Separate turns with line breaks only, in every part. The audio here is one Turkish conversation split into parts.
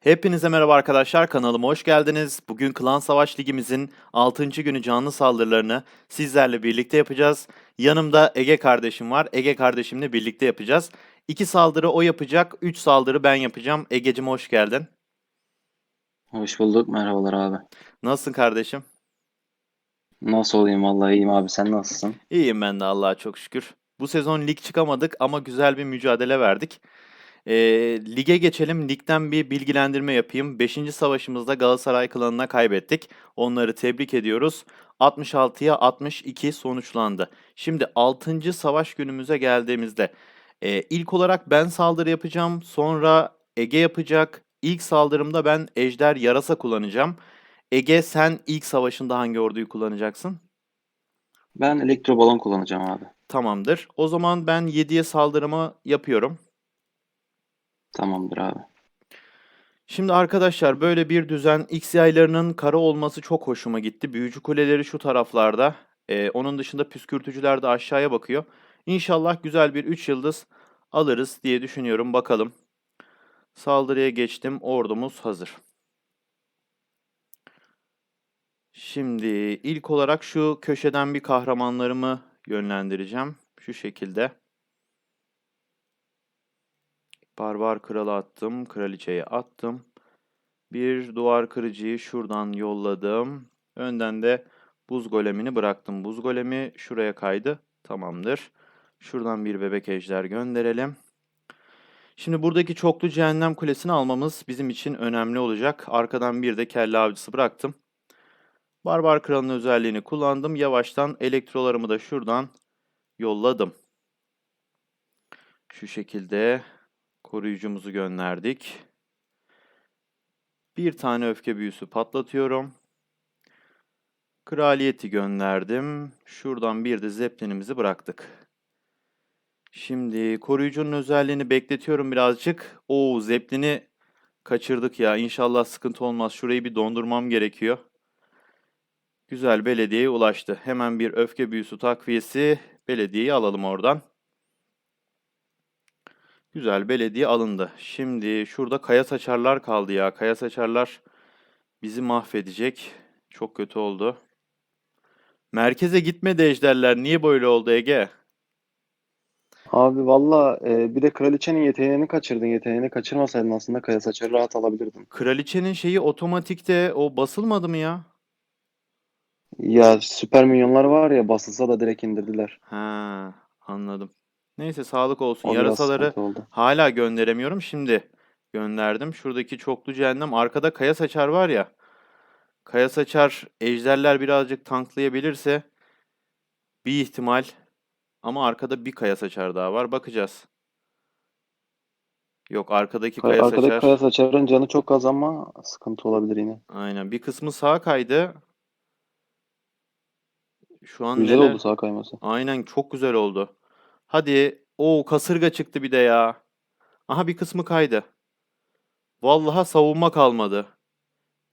Hepinize merhaba arkadaşlar, kanalıma hoş geldiniz. Bugün Klan Savaş Ligimizin 6. günü canlı saldırılarını sizlerle birlikte yapacağız. Yanımda Ege kardeşim var. Ege kardeşimle birlikte yapacağız. 2 saldırı o yapacak, 3 saldırı ben yapacağım. Ege'cim hoş geldin.
Hoş bulduk. Merhabalar abi.
Nasılsın kardeşim?
Nasıl olayım? Vallahi iyiyim abi. Sen nasılsın?
İyiyim ben de Allah'a çok şükür. Bu sezon lig çıkamadık ama güzel bir mücadele verdik. Ee, lige geçelim. Ligden bir bilgilendirme yapayım. 5. savaşımızda Galatasaray klanına kaybettik. Onları tebrik ediyoruz. 66'ya 62 sonuçlandı. Şimdi 6. savaş günümüze geldiğimizde e, ilk olarak ben saldırı yapacağım. Sonra Ege yapacak. İlk saldırımda ben Ejder Yarasa kullanacağım. Ege sen ilk savaşında hangi orduyu kullanacaksın?
Ben elektrobalon kullanacağım abi.
Tamamdır. O zaman ben 7'ye saldırımı yapıyorum.
Tamamdır abi.
Şimdi arkadaşlar böyle bir düzen X yaylarının kara olması çok hoşuma gitti. Büyücü kuleleri şu taraflarda. Ee, onun dışında püskürtücüler de aşağıya bakıyor. İnşallah güzel bir 3 yıldız alırız diye düşünüyorum. Bakalım. Saldırıya geçtim. Ordumuz hazır. Şimdi ilk olarak şu köşeden bir kahramanlarımı yönlendireceğim. Şu şekilde. Barbar kralı attım. Kraliçeyi attım. Bir duvar kırıcıyı şuradan yolladım. Önden de buz golemini bıraktım. Buz golemi şuraya kaydı. Tamamdır. Şuradan bir bebek ejder gönderelim. Şimdi buradaki çoklu cehennem kulesini almamız bizim için önemli olacak. Arkadan bir de kelle avcısı bıraktım. Barbar kralın özelliğini kullandım. Yavaştan elektrolarımı da şuradan yolladım. Şu şekilde koruyucumuzu gönderdik. Bir tane öfke büyüsü patlatıyorum. Kraliyeti gönderdim. Şuradan bir de zeplinimizi bıraktık. Şimdi koruyucunun özelliğini bekletiyorum birazcık. Oo zeplini kaçırdık ya. İnşallah sıkıntı olmaz. Şurayı bir dondurmam gerekiyor. Güzel belediyeye ulaştı. Hemen bir öfke büyüsü takviyesi. Belediyeyi alalım oradan. Güzel belediye alındı. Şimdi şurada kaya saçarlar kaldı ya. Kaya saçarlar bizi mahvedecek. Çok kötü oldu. Merkeze gitmedi ejderler. Niye böyle oldu Ege?
Abi valla e, bir de kraliçenin yeteneğini kaçırdın. Yeteneğini kaçırmasaydın aslında kaya saçarı rahat alabilirdin.
Kraliçenin şeyi otomatikte o basılmadı mı ya?
Ya süper minyonlar var ya basılsa da direkt indirdiler.
Ha, anladım. Neyse sağlık olsun.
O biraz
Yarasaları
sıkıntı oldu.
hala gönderemiyorum. Şimdi gönderdim. Şuradaki çoklu cehennem. Arkada kaya saçar var ya. Kaya saçar ejderler birazcık tanklayabilirse bir ihtimal. Ama arkada bir kaya saçar daha var. Bakacağız. Yok arkadaki
Kay-
kaya
Arkadaki
saçar.
kaya saçarın canı çok az ama sıkıntı olabilir yine.
Aynen. Bir kısmı sağa kaydı. Şu an
Güzel
neler?
oldu sağ kayması.
Aynen çok güzel oldu. Hadi. Oo kasırga çıktı bir de ya. Aha bir kısmı kaydı. Vallahi savunma kalmadı.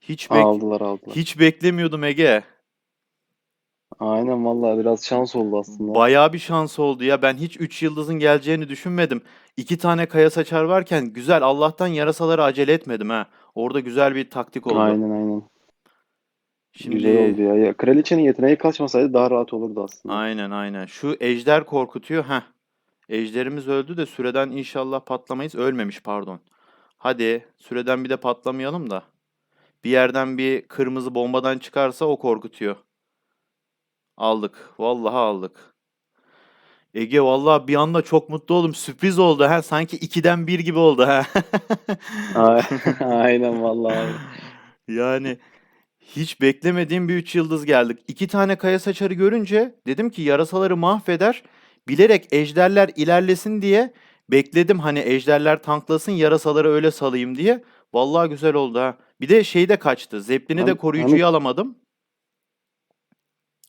Hiç bek
Aldılar aldılar.
hiç beklemiyordum Ege.
Aynen valla biraz şans oldu aslında.
Bayağı bir şans oldu ya. Ben hiç 3 yıldızın geleceğini düşünmedim. İki tane kaya saçar varken güzel. Allah'tan yarasaları acele etmedim ha. Orada güzel bir taktik oldu.
Aynen aynen.
Şimdi
Güzel oldu ya. ya. Kraliçenin yeteneği kaçmasaydı daha rahat olurdu aslında.
Aynen aynen. Şu ejder korkutuyor. Heh. Ejderimiz öldü de süreden inşallah patlamayız. Ölmemiş pardon. Hadi süreden bir de patlamayalım da. Bir yerden bir kırmızı bombadan çıkarsa o korkutuyor. Aldık. Vallahi aldık. Ege vallahi bir anda çok mutlu oldum. Sürpriz oldu ha. Sanki 2'den 1 gibi oldu ha.
Ay- Aynen valla abi.
Yani hiç beklemediğim bir 3 yıldız geldik. İki tane kaya saçarı görünce dedim ki yarasaları mahveder. Bilerek ejderler ilerlesin diye bekledim hani ejderler tanklasın yarasaları öyle salayım diye. Vallahi güzel oldu ha. Bir de şey de kaçtı. Zeplini de
Hem-
koruyucuyu
hem-
alamadım.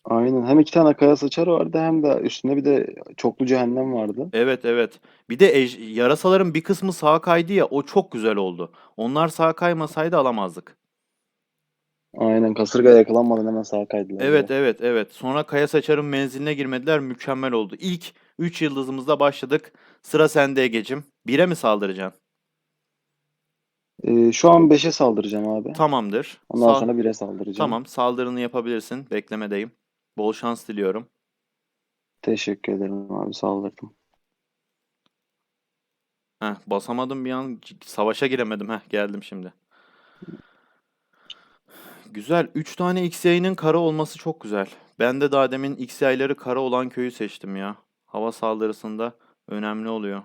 Aynen. Hem iki tane kaya saçarı vardı hem de üstünde bir de çoklu cehennem vardı.
Evet evet. Bir de ej- yarasaların bir kısmı sağa kaydı ya o çok güzel oldu. Onlar sağa kaymasaydı alamazdık.
Aynen kasırgaya yakalanmadan hemen sağa kaydılar.
Evet evet evet. Sonra Kaya Saçar'ın menziline girmediler. Mükemmel oldu. İlk 3 yıldızımızla başladık. Sıra sende Ege'cim. Bire mi saldıracaksın?
Ee, şu an 5'e saldıracağım abi.
Tamamdır.
Ondan
Sal-
sonra 1'e saldıracağım.
Tamam, saldırını yapabilirsin. Beklemedeyim. Bol şans diliyorum.
Teşekkür ederim abi saldırdım.
Heh, basamadım bir an savaşa giremedim. Heh, geldim şimdi. Güzel. 3 tane X yayının kara olması çok güzel. Ben de daha demin X yayları kara olan köyü seçtim ya. Hava saldırısında önemli oluyor.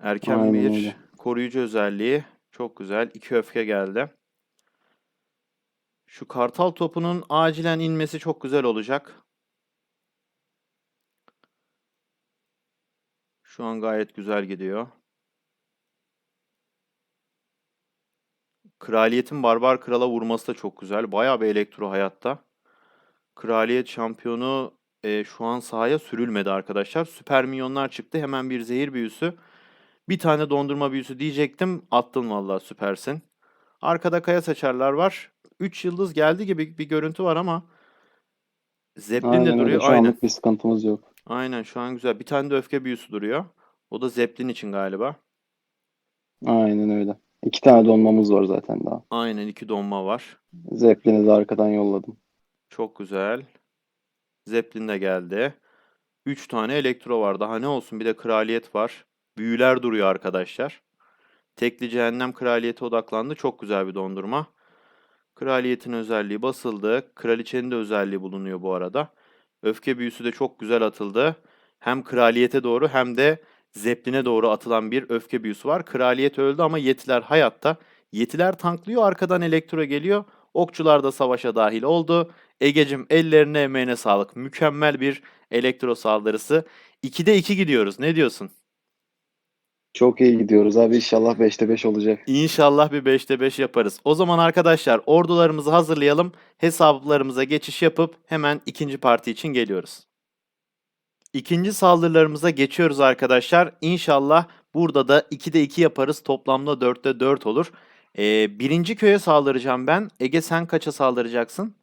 Erken
Aynen
bir
öyle.
koruyucu özelliği. Çok güzel. 2 öfke geldi. Şu kartal topunun acilen inmesi çok güzel olacak. Şu an gayet güzel gidiyor. Kraliyetin barbar krala vurması da çok güzel. Bayağı bir elektro hayatta. Kraliyet şampiyonu e, şu an sahaya sürülmedi arkadaşlar. Süper minyonlar çıktı. Hemen bir zehir büyüsü. Bir tane dondurma büyüsü diyecektim. Attın vallahi süpersin. Arkada kaya saçarlar var. 3 yıldız geldi gibi bir görüntü var ama Zeppelin de
Aynen
duruyor.
Şu
Aynen.
anlık bir sıkıntımız yok.
Aynen şu an güzel. Bir tane de öfke büyüsü duruyor. O da Zeppelin için galiba.
Aynen öyle. İki tane donmamız var zaten daha.
Aynen iki donma var.
Zeppelin'i de arkadan yolladım.
Çok güzel. Zeppelin de geldi. 3 tane elektro var. Daha ne olsun bir de kraliyet var. Büyüler duruyor arkadaşlar. Tekli cehennem kraliyete odaklandı. Çok güzel bir dondurma. Kraliyetin özelliği basıldı. Kraliçenin de özelliği bulunuyor bu arada. Öfke büyüsü de çok güzel atıldı. Hem kraliyete doğru hem de Zeppelin'e doğru atılan bir öfke büyüsü var. Kraliyet öldü ama Yetiler hayatta. Yetiler tanklıyor. Arkadan elektro geliyor. Okçular da savaşa dahil oldu. Egecim ellerine emeğine sağlık. Mükemmel bir elektro saldırısı. 2'de 2 gidiyoruz. Ne diyorsun?
Çok iyi gidiyoruz abi. İnşallah 5'te 5 olacak.
İnşallah bir 5'te 5 yaparız. O zaman arkadaşlar ordularımızı hazırlayalım. Hesaplarımıza geçiş yapıp hemen ikinci parti için geliyoruz. İkinci saldırılarımıza geçiyoruz arkadaşlar. İnşallah burada da 2'de 2 yaparız. Toplamda 4'te 4 olur. Ee, birinci köye saldıracağım ben. Ege sen kaça saldıracaksın?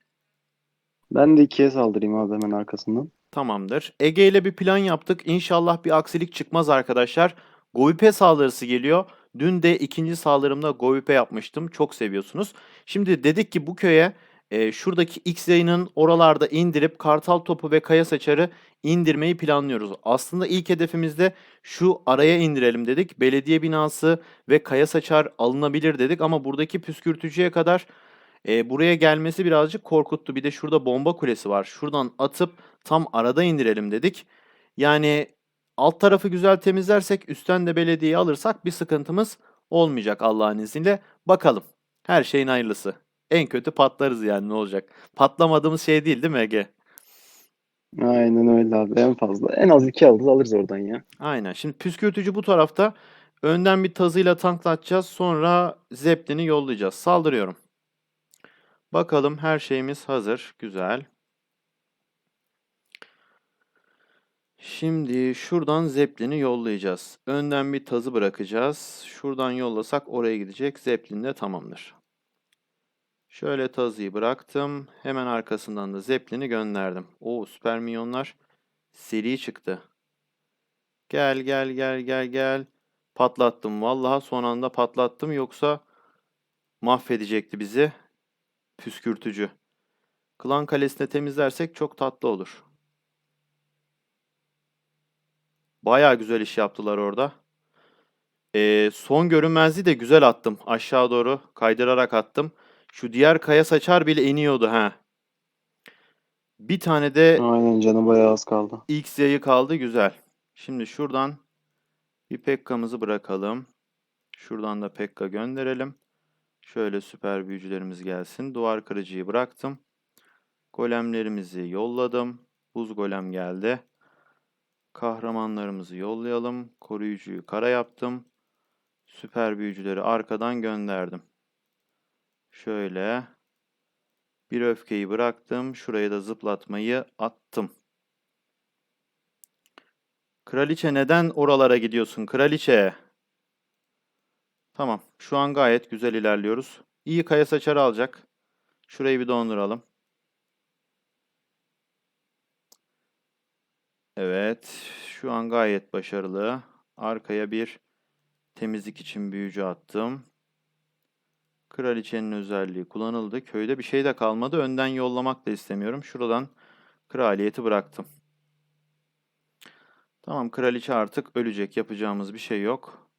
Ben de 2'ye saldırayım abi hemen arkasından.
Tamamdır. Ege ile bir plan yaptık. İnşallah bir aksilik çıkmaz arkadaşlar. Goipe saldırısı geliyor. Dün de ikinci saldırımda Goipe yapmıştım. Çok seviyorsunuz. Şimdi dedik ki bu köye e, şuradaki X yayının oralarda indirip kartal topu ve kaya saçarı indirmeyi planlıyoruz. Aslında ilk hedefimizde şu araya indirelim dedik. Belediye binası ve kaya saçar alınabilir dedik ama buradaki püskürtücüye kadar e, buraya gelmesi birazcık korkuttu. Bir de şurada bomba kulesi var. Şuradan atıp tam arada indirelim dedik. Yani alt tarafı güzel temizlersek üstten de belediyeyi alırsak bir sıkıntımız olmayacak Allah'ın izniyle. Bakalım. Her şeyin hayırlısı. En kötü patlarız yani ne olacak. Patlamadığımız şey değil değil mi Ege?
Aynen öyle abi. En fazla. En az 2 alırız alırız oradan ya.
Aynen. Şimdi püskürtücü bu tarafta. Önden bir tazıyla tanklatacağız. Sonra Zeppelin'i yollayacağız. Saldırıyorum. Bakalım her şeyimiz hazır. Güzel. Şimdi şuradan Zeppelin'i yollayacağız. Önden bir tazı bırakacağız. Şuradan yollasak oraya gidecek. Zeppelin de tamamdır. Şöyle tazıyı bıraktım. Hemen arkasından da Zeppelin'i gönderdim. Oo süper minyonlar seri çıktı. Gel gel gel gel gel. Patlattım. Vallahi son anda patlattım. Yoksa mahvedecekti bizi. Püskürtücü. Klan kalesine temizlersek çok tatlı olur. Baya güzel iş yaptılar orada. Ee, son görünmezliği de güzel attım. Aşağı doğru kaydırarak attım. Şu diğer kaya saçar bile iniyordu ha. Bir tane de
Aynen canım bayağı az kaldı.
X yayı kaldı güzel. Şimdi şuradan bir Pekka'mızı bırakalım. Şuradan da Pekka gönderelim. Şöyle süper büyücülerimiz gelsin. Duvar kırıcıyı bıraktım. Golemlerimizi yolladım. Buz golem geldi. Kahramanlarımızı yollayalım. Koruyucuyu kara yaptım. Süper büyücüleri arkadan gönderdim. Şöyle. Bir öfkeyi bıraktım. Şuraya da zıplatmayı attım. Kraliçe neden oralara gidiyorsun kraliçe? Tamam. Şu an gayet güzel ilerliyoruz. İyi kaya saçarı alacak. Şurayı bir donduralım. Evet. Şu an gayet başarılı. Arkaya bir Temizlik için büyücü attım. Kraliçenin özelliği kullanıldı. Köyde bir şey de kalmadı. Önden yollamak da istemiyorum. Şuradan kraliyeti bıraktım. Tamam kraliçe artık ölecek. Yapacağımız bir şey yok.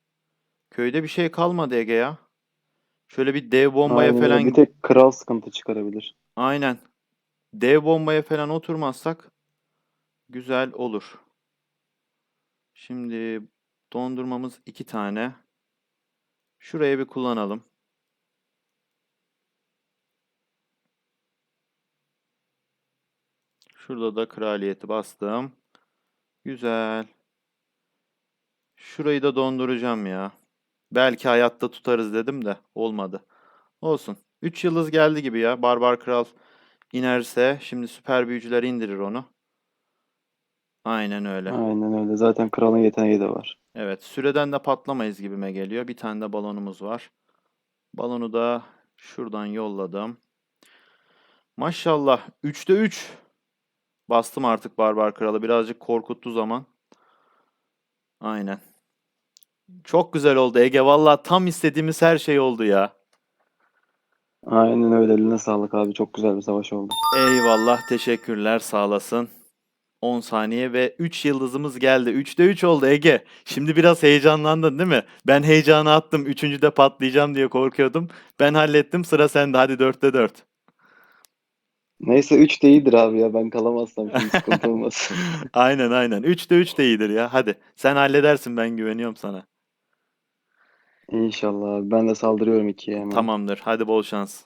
Köyde bir şey kalmadı Ege ya. Şöyle bir dev bombaya
Aynen
falan
Bir tek kral sıkıntı çıkarabilir.
Aynen. Dev bombaya falan oturmazsak güzel olur. Şimdi dondurmamız iki tane. Şuraya bir kullanalım. Şurada da kraliyeti bastım. Güzel. Şurayı da donduracağım ya. Belki hayatta tutarız dedim de olmadı. Olsun. 3 yıldız geldi gibi ya. Barbar Kral inerse şimdi süper büyücüler indirir onu. Aynen öyle.
Aynen öyle. Zaten kralın yeteneği de var.
Evet, süreden de patlamayız gibime geliyor. Bir tane de balonumuz var. Balonu da şuradan yolladım. Maşallah 3'te 3. Bastım artık Barbar Kralı. Birazcık korkuttu zaman. Aynen. Çok güzel oldu Ege. Valla tam istediğimiz her şey oldu ya.
Aynen öyle. Eline sağlık abi. Çok güzel bir savaş oldu.
Eyvallah, teşekkürler, sağ olasın. 10 saniye ve 3 yıldızımız geldi. 3'te 3 oldu Ege. Şimdi biraz heyecanlandın değil mi? Ben heyecanı attım. Üçüncüde patlayacağım diye korkuyordum. Ben hallettim. Sıra sende. Hadi 4'te 4.
Neyse 3 de iyidir abi ya. Ben kalamazsam şimdi sıkıntı olmaz.
Aynen aynen. 3'te 3 de iyidir ya. Hadi. Sen halledersin. Ben güveniyorum sana.
İnşallah abi. Ben de saldırıyorum ikiye hemen.
Tamamdır. Hadi bol şans.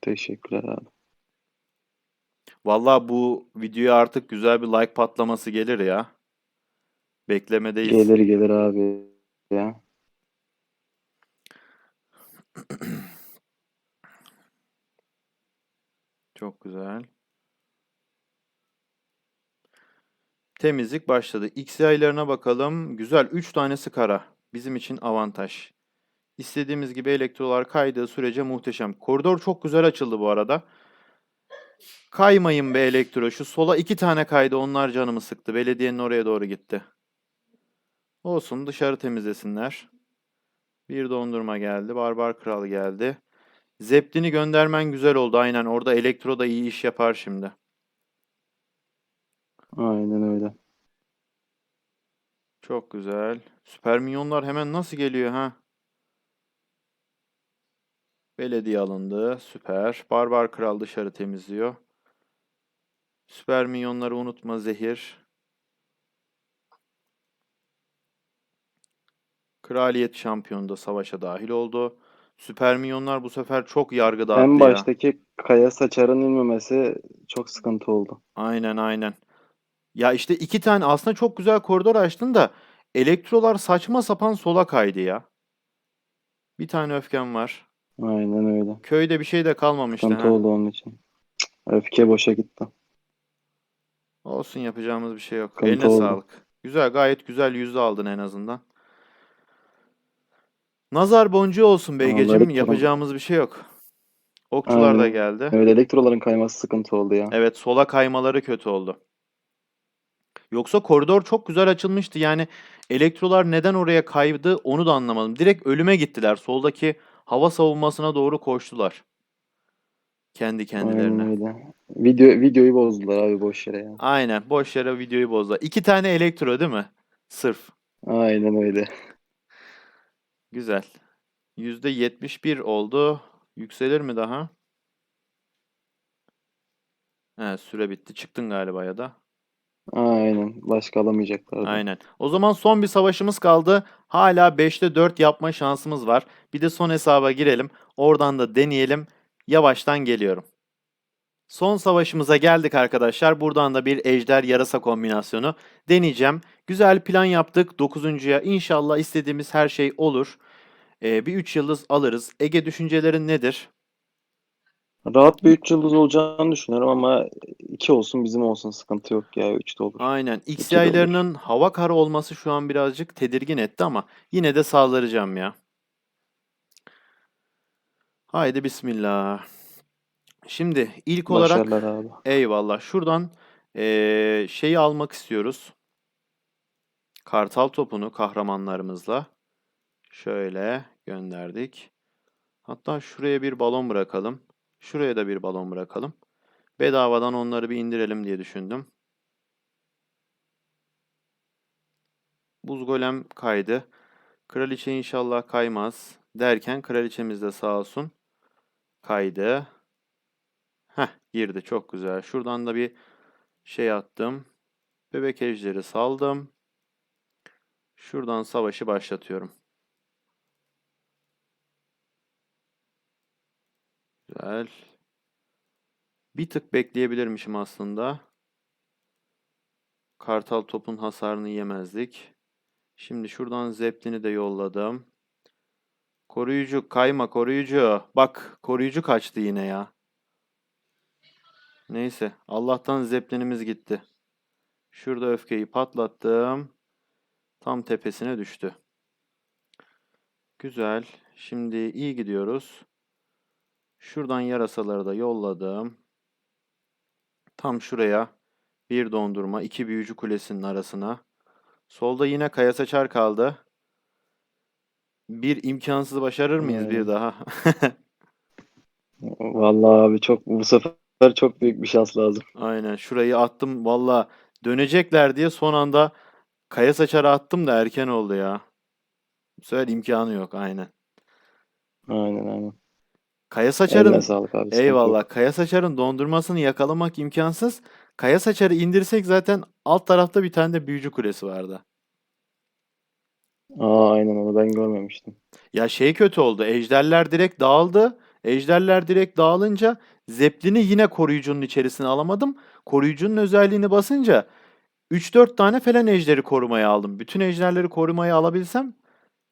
Teşekkürler abi.
Vallahi bu videoya artık güzel bir like patlaması gelir ya. Beklemedeyiz.
Gelir gelir abi ya.
Çok güzel. Temizlik başladı. X yaylarına bakalım. Güzel. 3 tanesi kara. Bizim için avantaj. İstediğimiz gibi elektrolar kaydığı sürece muhteşem. Koridor çok güzel açıldı bu arada. Kaymayın be elektro. Şu sola iki tane kaydı. Onlar canımı sıktı. Belediyenin oraya doğru gitti. Olsun dışarı temizlesinler. Bir dondurma geldi. Barbar Kral geldi. Zeplin'i göndermen güzel oldu. Aynen orada elektro da iyi iş yapar şimdi.
Aynen öyle.
Çok güzel. Süper minyonlar hemen nasıl geliyor ha? Belediye alındı. Süper. Barbar Kral dışarı temizliyor. Süper minyonları unutma zehir. Kraliyet şampiyonu da savaşa dahil oldu. Süper minyonlar bu sefer çok yargı dağıttı
En
ya.
baştaki kaya saçarın inmemesi çok sıkıntı oldu.
Aynen aynen. Ya işte iki tane aslında çok güzel koridor açtın da elektrolar saçma sapan sola kaydı ya. Bir tane öfkem var.
Aynen öyle.
Köyde bir şey de kalmamıştı
Sıkıntı
ha.
oldu onun için. Öfke boşa gitti.
Olsun yapacağımız bir şey yok.
Sıkıntı
Eline
oldu.
sağlık. Güzel gayet güzel yüzde aldın en azından. Nazar boncuğu olsun Beygeciğim. Yapacağımız bir şey yok. Okçular da
Aynen.
geldi.
Evet elektroların kayması sıkıntı oldu ya.
Evet sola kaymaları kötü oldu. Yoksa koridor çok güzel açılmıştı. Yani elektrolar neden oraya kaydı onu da anlamadım. Direkt ölüme gittiler. Soldaki hava savunmasına doğru koştular. Kendi kendilerine.
Aynen öyle. Video, videoyu bozdular abi boş yere ya.
Aynen. Boş yere videoyu bozdular. İki tane elektro değil mi? Sırf.
Aynen öyle.
Güzel. %71 oldu. Yükselir mi daha? He, süre bitti. Çıktın galiba ya da.
Aynen. Başka alamayacaklardı.
Aynen. O zaman son bir savaşımız kaldı. Hala 5'te 4 yapma şansımız var. Bir de son hesaba girelim. Oradan da deneyelim. Yavaştan geliyorum. Son savaşımıza geldik arkadaşlar. Buradan da bir ejder yarasa kombinasyonu deneyeceğim. Güzel plan yaptık. 9.ya inşallah istediğimiz her şey olur. Ee, bir 3 yıldız alırız. Ege düşüncelerin nedir?
Rahat bir 3 yıldız olacağını düşünüyorum ama 2 olsun bizim olsun sıkıntı yok ya 3 de olur.
Aynen. X
İki de olur.
yaylarının hava karı olması şu an birazcık tedirgin etti ama yine de saldıracağım ya. Haydi bismillah. Şimdi ilk olarak
abi.
eyvallah. Şuradan eee, şeyi almak istiyoruz. Kartal topunu kahramanlarımızla şöyle gönderdik. Hatta şuraya bir balon bırakalım. Şuraya da bir balon bırakalım. Bedavadan onları bir indirelim diye düşündüm. Buz golem kaydı. Kraliçe inşallah kaymaz derken kraliçemiz de sağ olsun kaydı. Heh girdi çok güzel. Şuradan da bir şey attım. Bebek ejderi saldım. Şuradan savaşı başlatıyorum. Güzel. Bir tık bekleyebilirmişim aslında. Kartal topun hasarını yemezdik. Şimdi şuradan Zeppelin'i de yolladım. Koruyucu kayma koruyucu. Bak koruyucu kaçtı yine ya. Neyse Allah'tan Zeppelin'imiz gitti. Şurada öfkeyi patlattım. Tam tepesine düştü. Güzel. Şimdi iyi gidiyoruz. Şuradan yarasaları da yolladım. Tam şuraya bir dondurma, iki büyücü kulesinin arasına. Solda yine kaya saçar kaldı. Bir imkansız başarır mıyız bir
Yani.
daha?
Vallahi abi çok bu sefer çok büyük bir şans lazım.
Aynen şurayı attım. Valla dönecekler diye son anda kaya saçara attım da erken oldu ya. Bu sefer imkanı yok aynen.
Aynen aynen.
Kaya saçarın
Eline sağlık abi. sıkıntı yok.
eyvallah. Kaya saçarın dondurmasını yakalamak imkansız. Kaya saçarı indirsek zaten alt tarafta bir tane de büyücü kulesi vardı.
Aa aynen onu ben görmemiştim.
Ya şey kötü oldu. Ejderler direkt dağıldı. Ejderler direkt dağılınca Zeppelin'i yine koruyucunun içerisine alamadım. Koruyucunun özelliğini basınca 3-4 tane falan ejderi korumaya aldım. Bütün ejderleri korumaya alabilsem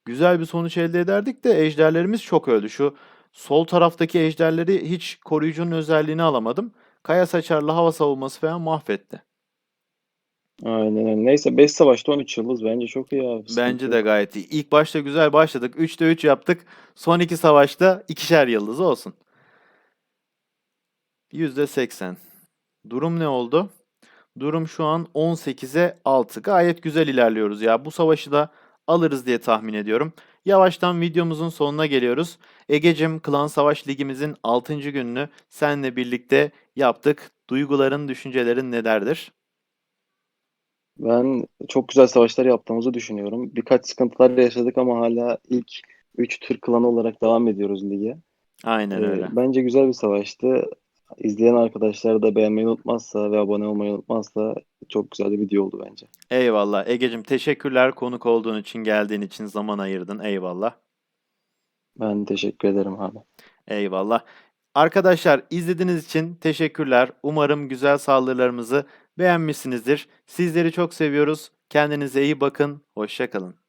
güzel bir sonuç elde ederdik de ejderlerimiz çok öldü. Şu sol taraftaki ejderleri hiç koruyucunun özelliğini alamadım. Kaya saçarla hava savunması falan mahvetti.
Aynen. Neyse 5 savaşta 13 yıldız bence çok iyi abi.
Bence de gayet iyi. İlk başta güzel başladık. 3'te 3 yaptık. Son iki savaşta ikişer yıldız olsun. %80. Durum ne oldu? Durum şu an 18'e 6. Gayet güzel ilerliyoruz ya. Bu savaşı da alırız diye tahmin ediyorum. Yavaştan videomuzun sonuna geliyoruz. Egecim Klan Savaş Ligimizin 6. gününü seninle birlikte yaptık. Duyguların, düşüncelerin nelerdir?
Ben çok güzel savaşlar yaptığımızı düşünüyorum. Birkaç sıkıntılar yaşadık ama hala ilk 3 Türk klanı olarak devam ediyoruz lige.
Aynen
Ee,
öyle.
bence güzel bir savaştı. İzleyen arkadaşlar da beğenmeyi unutmazsa ve abone olmayı unutmazsa çok güzel bir video oldu bence.
Eyvallah. Egecim teşekkürler konuk olduğun için, geldiğin için, zaman ayırdın. Eyvallah.
Ben teşekkür ederim abi.
Eyvallah. Arkadaşlar izlediğiniz için teşekkürler. Umarım güzel saldırılarımızı beğenmişsinizdir. Sizleri çok seviyoruz. Kendinize iyi bakın. Hoşça kalın.